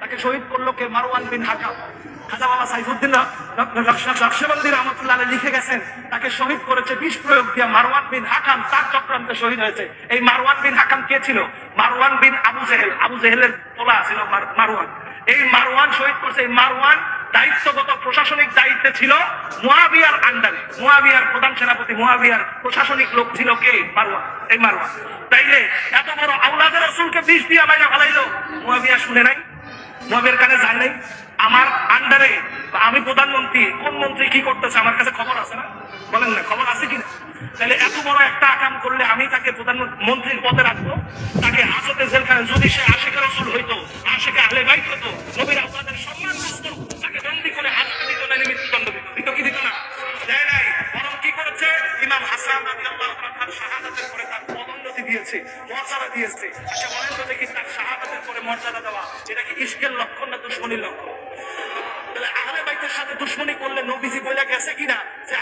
তাকে শহীদ লিখে গেছেন, তাকে শহীদ করেছে বিষ প্রয়োগ দিয়ে মারওয়ান বিন হাকাম, তার চক্রান্তে শহীদ হয়েছে। এই মারওয়ান বিন হাকাম কে ছিল? মারওয়ান বিন আবু জেহেল। আবু জেহেলের তোলা ছিল মার- মারওয়ান। এই মারওয়ান শহীদ করছে, এই মারওয়ান দায়িত্বগত প্রশাসনিক দায়িত্বে ছিল মুয়াবিয়ার আন্ডারে। মুয়াবিয়ার প্রধান সেনাপতি, মুয়াবিয়ার প্রশাসনিক লোক ছিল কে? মারওয়ান, এই মারওয়ান। তাইলে এত বড় আউলাদের রসুলকে বিষ দিয়ে মাইরা ফেলাইলো। মুয়াবিয়া শুনে নাই, মুয়াবিয়ার কানে যায় নাই। আমার আন্ডারে, আমি প্রধানমন্ত্রী, কোন মন্ত্রী কি করতেছে আমার কাছে খবর আছে না? বলেন না, খবর আছে কিনা? তাহলে এত বড় একটা আকাম করলে আমি তাকে প্রধানমন্ত্রীর পদে রাখব? তাকে হাজতে যদি সে আশেখের রসুল হইতো, আশেখে আহলে বাইক হতো নবীর শাহাদাতের পরে তার পদোন্নতি দিয়েছে, মর্যাদা দিয়েছে। আচ্ছা বলেন তো দেখি তার শাহাদাতের পরে মর্যাদা দেওয়া, এটা কি ইস্কের লক্ষণ না দুশ্মনীর লক্ষণ? তাহলে আহলে বাইতের সাথে দুশ্মনী করলে নবীজি বলে গেছে কিনা? যে